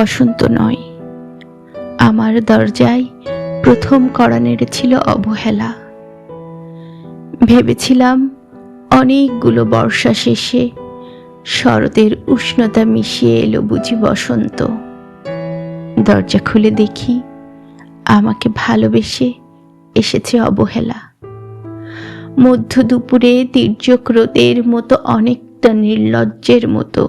বসন্ত নয়। আমার দরজায় প্রথম কড়া নেড়েছিল অবহেলা। ভেবেছিলাম অনেকগুলো বর্ষা শেষে শরতের উষ্ণতা মিশিয়ে এলো বুঝি বসন্ত। দরজা খুলে দেখি আমাকে ভালোবেসে এসেছে অবহেলা। মধ্য দুপুরে তীর্যক রোদের মতো অনেকটা নির্লজ্জের মতো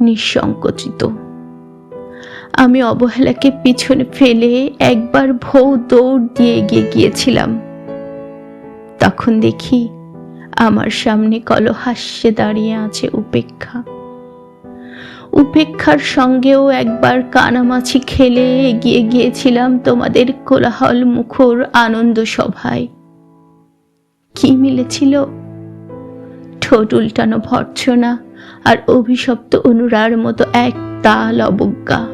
নিঃসংকোচিত। আমি অবহেলাকে পিছনে ফেলে একবার ভৌ দৌড় দিয়ে এগিয়ে গিয়েছিলাম। তখন দেখি আমার সামনে কলহাস্যে দাঁড়িয়ে আছে উপেক্ষা। উপেক্ষার সঙ্গেও একবার কানামাছি খেলে এগিয়ে গিয়েছিলাম তোমাদের কোলাহল মুখর আনন্দ সভায়। কি মিলেছিল? ঠোঁট উল্টানো ভর্ৎসনা আর অভিশপ্ত অনুরার মতো এক তাল অবজ্ঞা।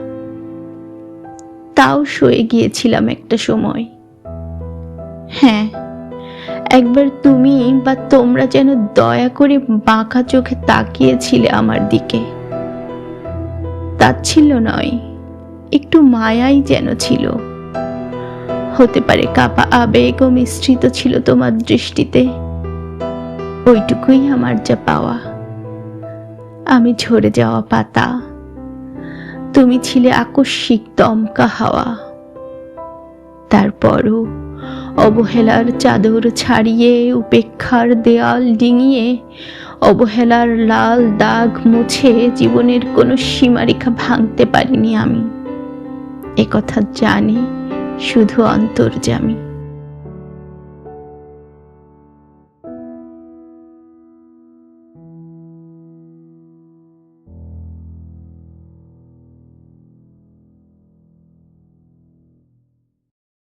তাও সয়ে গিয়েছিলাম একটা সময়। হ্যাঁ একবার তুমি বা তোমরা যেন দয়া করে বাঁকা চোখে তাকিয়েছিলে আমার দিকে। তাচ্ছিল নয়, একটু মায়াই যেন ছিল। হতে পারে কাপা আবেগ ও মিশ্রিত ছিল তোমার দৃষ্টিতে। ওইটুকুই আমার যা পাওয়া। আমি ঝরে যাওয়া পাতা। তুমি ছিলে আকস্মিক দমকা হাওয়া। তারপরও অবহেলার চাদর ছাড়িয়ে, উপেক্ষার দেয়াল ডিঙিয়ে, অবহেলার লাল দাগ মুছে জীবনের কোনো সীমারেখা ভাঙতে পারিনি আমি। একথা জানি শুধু অন্তর্জামী